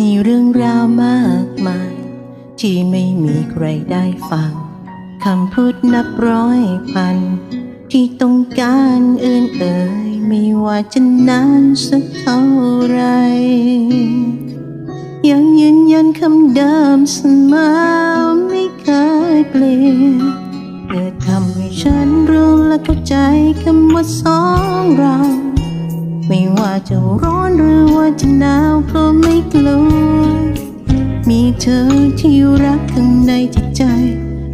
มีเรื่องราวมากมาย ที่ไม่มีใครได้ฟังคำพูดนับร้อยพัน ที่ต้องการเอื่นเอ่ยไม่ว่าจะนานสักเท่าไร ยังยืนยันคำเดิมเสมอไม่เคยเปลี่ยนเธอทำให้ฉันรู้และเข้าใจคำว่าสองเรา ไม่ว่าจะร้อนหรือว่าจะหนาวก็ไม่กลัว เธอที่รักข้างในจิตใจ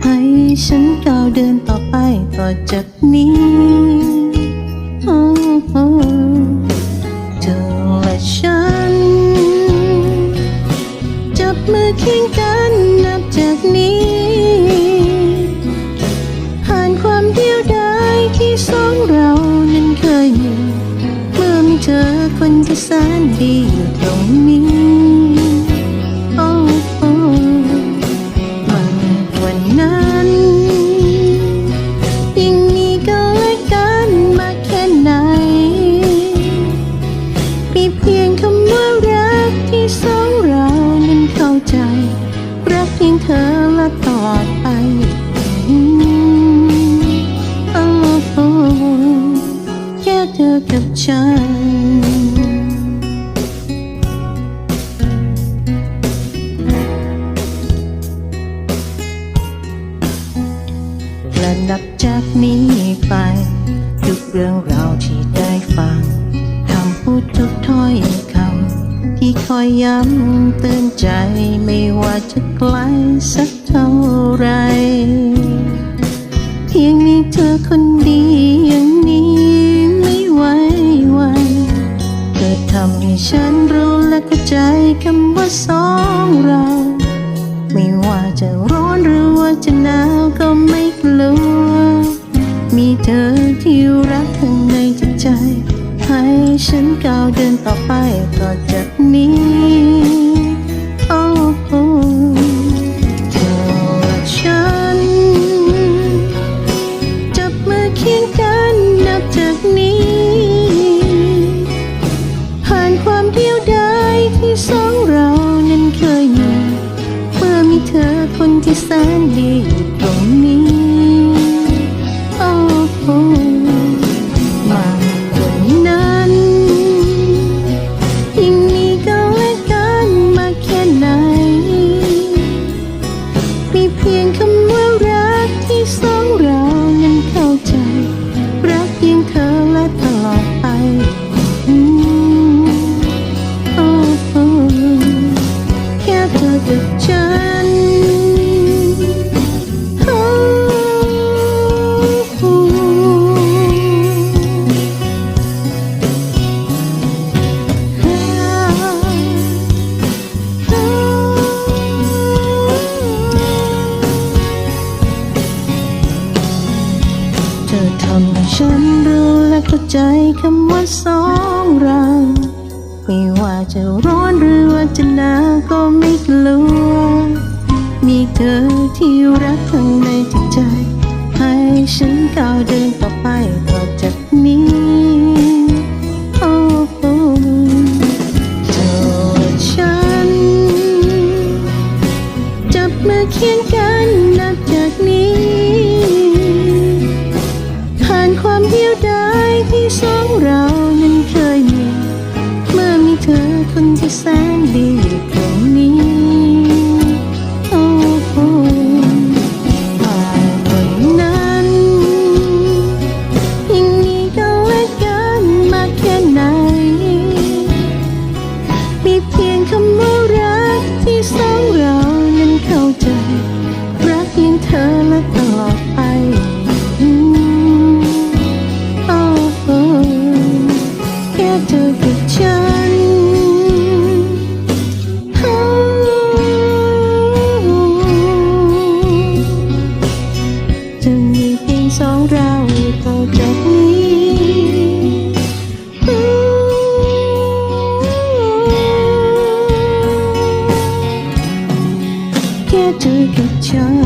ให้ฉันก้าวเดินต่อไปต่อจากนี้เธอและฉัน จับมือเคียงกันนับจากนี้ ผ่านความเดียวดายที่สองเรานั้นเคยมีเมื่อมีเธอคนที่แสนดีอยู่ เพียงคำว่ารักที่สองเรานั้นเข้าใจ รักเพียงเธอและตลอดไปอืมอ้โอ้แค่เธอกับฉันและนับจากนี้ไป ทุกเรื่องราวที่ คอยย้ำเตือนใจไม่ว่าจะไกลสักเท่าไร เพียงมีเธอคนดีอย่างนี้ไม่ไหววันเธอทำให้ฉันรู้และเข้าใจคำว่าสองเรา ไม่ว่าจะร้อนหรือว่าจะหนาวก็ไม่กลัว มีเธอที่รักข้างในจิตใจ ฉันก้าวเดินต่อไปต่อจากนี้โอ้โอ้เธอฉัน จับมือเคียงกันนับจากนี้ ผ่านความเดียวดายที่สองเรานั้นเคยมี เมื่อมีเธอคนที่แสนดีอยู่ตรงนี้ อทำให้ฉันรู้และเข้าใจคำว่าสองเรา ไม่ว่าจะร้อนหรือว่าจะหนาวก็ไม่กลัว มีเธอที่รักข้างในจิตใจ ให้ฉันก้าวเดินต่อไป เดียวดายที่สองเรานั้นเคยมี เมื่อมีเธอคนที่แสนดี chance.